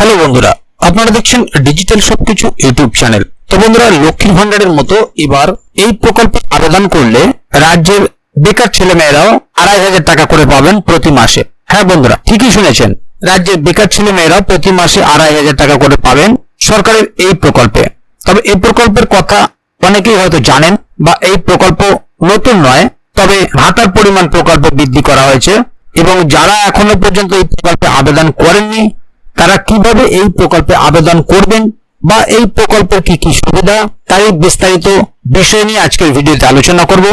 Hello বন্ধুরা, আপনারা দেখছেন ডিজিটাল সবকিছু ইউটিউব চ্যানেল। তো বন্ধুরা, লক্ষ্মীর ভান্ডারের মতো এবার এই প্রকল্পে আবেদন করলে রাজ্যের বেকার ছেলেমেয়েরাও আড়াই হাজার টাকা করে পাবেন প্রতি মাসে। হ্যাঁ বন্ধুরা, ঠিকই শুনেছেন, রাজ্যের বেকার ছেলেমেয়েরাও প্রতি মাসে আড়াই হাজার টাকা করে পাবেন সরকারের এই প্রকল্পে। তবে এই প্রকল্পের কথা অনেকেই হয়তো জানেন বা এই প্রকল্প নতুন নয়, তবে ভাতার পরিমাণ প্রকল্প বৃদ্ধি করা হয়েছে এবং যারা এখনও পর্যন্ত এই প্রকল্পে আবেদন করেননি তারা কীভাবে এই প্রকল্পে আবেদন করবেন বা এই প্রকল্পের কি কি সুবিধা তার এই বিস্তারিত বিষয় নিয়ে আজকের ভিডিওতে আলোচনা করব।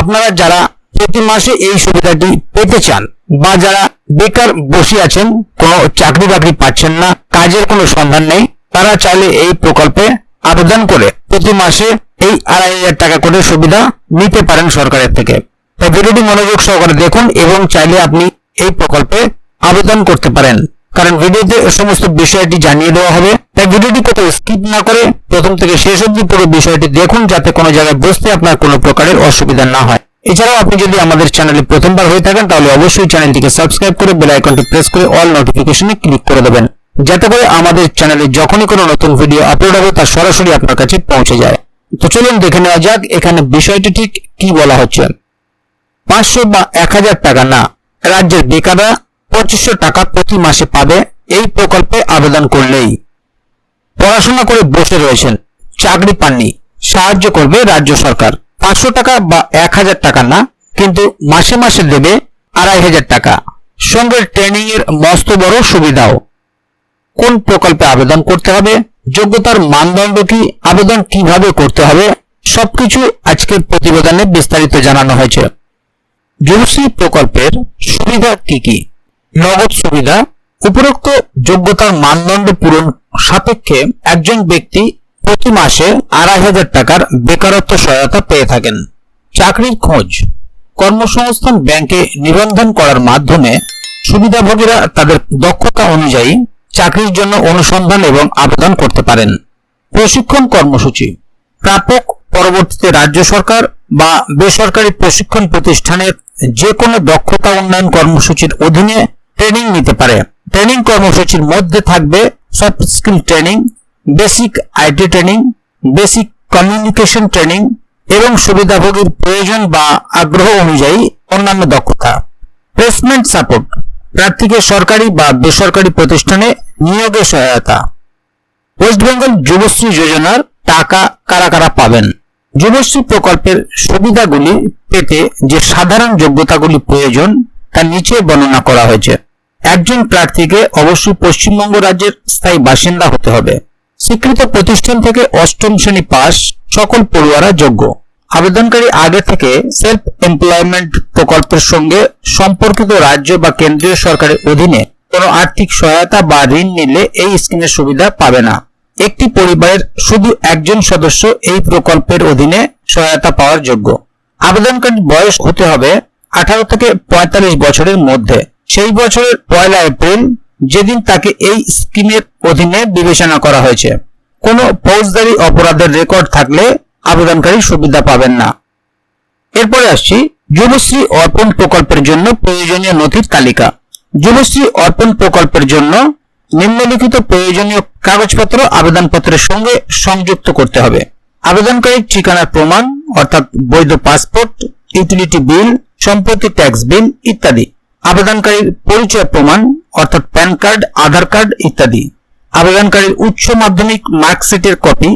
আপনারা যারা প্রতি মাসে এই সুবিধাটি পেতে চান বা যারা বেকার বসে আছেন, কোনো চাকরি বাকরি পাচ্ছেন না, কাজের কোনো সন্ধান নেই, তারা চাইলে এই প্রকল্পে আবেদন করে প্রতি মাসে এই আড়াই হাজার টাকা করে সুবিধা নিতে পারেন সরকারের থেকে। তাই ভিডিওটি মনোযোগ সহকারে দেখুন এবং চাইলে আপনি এই প্রকল্পে আবেদন করতে পারেন। কারণ ভিডিওতে সমস্ত বিষয়টি জানিয়ে দেওয়া হবে। তাই ভিডিওটি কোথাও স্কিপ না করে প্রথম থেকে শেষ অবধি পুরো বিষয়টি দেখুন, যাতে কোনো জায়গায় বুঝতে আপনার কোনো প্রকারের অসুবিধা না হয়। এছাড়াও আপনি যদি আমাদের চ্যানেলে প্রথমবার হয়ে থাকেন, তাহলে অবশ্যই চ্যানেলটিকে সাবস্ক্রাইব করে বেল আইকনটি প্রেস করে অল নোটিফিকেশনে ক্লিক করে দেবেন। যাতে করে আমাদের চ্যানেলে যখনই কোনো নতুন ভিডিও আপলোড হবে, তা সরাসরি আপনার কাছে পৌঁছে যায়। তো চলুন দেখে নেওয়া যাক, এখানে বিষয়টি ঠিক কি বলা হচ্ছে। পাঁচশো বা এক হাজার টাকা না, রাজ্যের বেকাররা পঁচিশশো টাকা প্রতি মাসে পাবে এই প্রকল্পে আবেদন করলেই। পড়াশোনা করে বসে রয়েছেন, চাকরি পাননি, সাহায্য করবে রাজ্য সরকার। পাঁচশো টাকা বা এক হাজার টাকা না, কিন্তু মাসে মাসে দেবে আড়াই হাজার টাকা। সঙ্গে ট্রেনিং এর মস্ত বড় সুবিধাও। কোন প্রকল্পে আবেদন করতে হবে, যোগ্যতার মানদণ্ড কি, আবেদন কীভাবে করতে হবে, সবকিছু আজকের প্রতিবেদনে বিস্তারিত জানানো হয়েছে। যুবশ্রী প্রকল্পের সুবিধা কি কি? নগদ সুবিধা, উপরোক্ত যোগ্যতার মানদণ্ড পূরণ সাপেক্ষে একজন ব্যক্তি প্রতি মাসে আড়াই হাজার টাকার বেকারত্ব সহায়তা পেয়ে থাকেন। চাকরির খোঁজ, কর্মসংস্থান ব্যাংকে নিবন্ধন করার মাধ্যমে সুবিধাভোগীরা তাদের দক্ষতা অনুযায়ী চাকরির জন্য অনুসন্ধান এবং আবেদন করতে পারেন। প্রশিক্ষণ কর্মসূচি, প্রাপক, পরবর্তীতে রাজ্য সরকার বা বেসরকারি প্রশিক্ষণ প্রতিষ্ঠানের যে কোনো দক্ষতা উন্নয়ন কর্মসূচির অধীনে ট্রেনিং নিতে পারে। ট্রেনিং কর্মসূচির মধ্যে থাকবে soft skill training basic IT training basic communication training এবং সুবিধাভোগীর প্রয়োজন বা আগ্রহ অনুযায়ী অন্যান্য দক্ষতা। প্লেসমেন্ট সাপোর্ট প্রার্থীকে সরকারি বা বেসরকারি প্রতিষ্ঠানে নিয়োগে সহায়তা। ওয়েস্ট বেঙ্গল যুবশ্রী যোজনার টাকা কারা কারা পাবেন? যুবশ্রী প্রকল্পের সুবিধাগুলি পেতে যে সাধারণ যোগ্যতাগুলি প্রয়োজন, তা নিচে বর্ণনা করা হয়েছে। একজন প্রার্থীকে অবশ্যই পশ্চিমবঙ্গ রাজ্যের স্থায়ী বাসিন্দা হতে হবে। স্বীকৃত প্রতিষ্ঠান থেকে অষ্টম শ্রেণি পাস সকল পড়ুয়ারা যোগ্য। আবেদনকারী আগে থেকে সেলফ এমপ্লয়মেন্ট প্রকল্পের সঙ্গে সম্পর্কিত রাজ্য বা কেন্দ্রীয় সরকারের অধীনে কোনো আর্থিক সহায়তা বা ঋণ নিলে এই স্কিমের সুবিধা পাবে না। একটি পরিবারের শুধু একজন সদস্য এই প্রকল্পের অধীনে সহায়তা পাওয়ার যোগ্য। আবেদনকারীর বয়স হতে হবে আঠারো থেকে পঁয়তাল্লিশ বছরের মধ্যে। সেই বছরের পয়লা এপ্রিল যেদিন তাকে এই স্কিমের অধীনে বিবেচনা করা হয়েছে। কোনো ফৌজদারি অপরাধের রেকর্ড থাকলে আবেদনকারী সুবিধা পাবেন না। এরপরে আসছি, যুবশ্রী অর্পণ প্রকল্পের জন্য প্রয়োজনীয় নথির তালিকা। যুবশ্রী অর্পণ প্রকল্পের জন্য নিম্নলিখিত প্রয়োজনীয় কাগজপত্র আবেদনপত্রের সঙ্গে সংযুক্ত করতে হবে। আবেদনকারীর ঠিকানার প্রমাণ, অর্থাৎ বৈধ পাসপোর্ট, ইউটিলিটি বিল, সম্পত্তি ট্যাক্স বিল ইত্যাদি। আবেদনকারীর পরিচয় প্রমাণ, অর্থাৎ প্যান কার্ড, আধার কার্ড ইত্যাদি। আবেদনকারীর উচ্চ মাধ্যমিক মার্কশিটের কপি,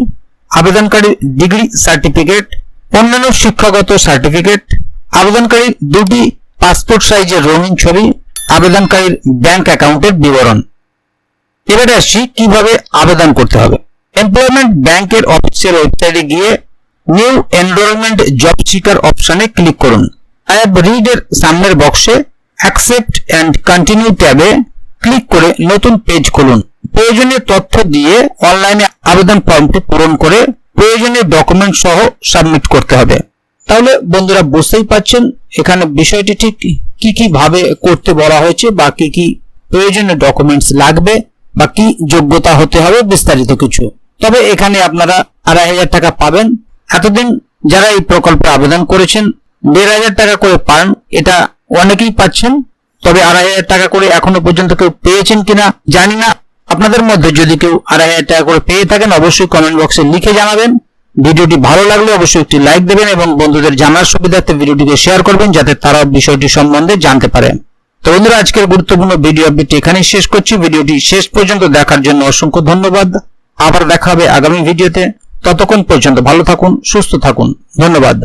আবেদনকারীর ডিগ্রি সার্টিফিকেট, অন্যান্য শিক্ষাগত সার্টিফিকেট, আবেদনকারীর দুটি পাসপোর্ট সাইজের রঙিন ছবি, আবেদনকারীর ব্যাংক অ্যাকাউন্টের বিবরণ। এবারে আসছি, কীভাবে আবেদন করতে হবে? এমপ্লয়মেন্ট ব্যাংকের অফিসিয়াল ওয়েবসাইটে গিয়ে নিউ এনরোলমেন্ট জব সিকার অপশনে ক্লিক করুন। আই হ্যাভ রিড এর সামনের বক্সে অ্যাকসেপ্ট অ্যান্ড কন্টিনিউ ট্যাবে ক্লিক করে নতুন পেজ খুলুন। প্রয়োজনীয় তথ্য দিয়ে অনলাইনে আবেদন ফর্মটি পূরণ করে প্রয়োজনীয় ডকুমেন্ট সহ সাবমিট করতে হবে। তাহলে বন্ধুরা বুঝতেই পাচ্ছেন এখানে বিষয়টি ঠিক কি কি ভাবে করতে বলা হয়েছে বা কি কি প্রয়োজনীয় ডকুমেন্টস লাগবে বা কি যোগ্যতা হতে হবে বিস্তারিত কিছু। তবে এখানে আপনারা আড়াই হাজার টাকা পাবেন। এতদিন যারা এই প্রকল্পে আবেদন করেছেন, দেড় হাজার টাকা করে পান, এটা অনেকেই পাচ্ছেন, তবে আড়াই হাজার টাকা করে এখনও পর্যন্ত কেউ পেয়েছেন কিনা জানি না। আপনাদের মধ্যে যদি কেউ আড়াই হাজার টাকা করে পেয়ে থাকেন, অবশ্যই কমেন্ট বক্সে লিখে জানাবেন। ভিডিওটি ভালো লাগলে অবশ্যই একটি লাইক দেবেন এবং বন্ধুদের জানার সুবিধার্থে ভিডিওটিকে শেয়ার করবেন, যাতে তারা বিষয়টি সম্বন্ধে জানতে পারে। তো বন্ধুরা, আজকের গুরুত্বপূর্ণ ভিডিও আপডেটটি এখানেই শেষ করছি। ভিডিওটি শেষ পর্যন্ত দেখার জন্য অসংখ্য ধন্যবাদ। আবার দেখা হবে আগামী ভিডিওতে ততক্ষণ পর্যন্ত ভালো থাকুন, সুস্থ থাকুন। ধন্যবাদ।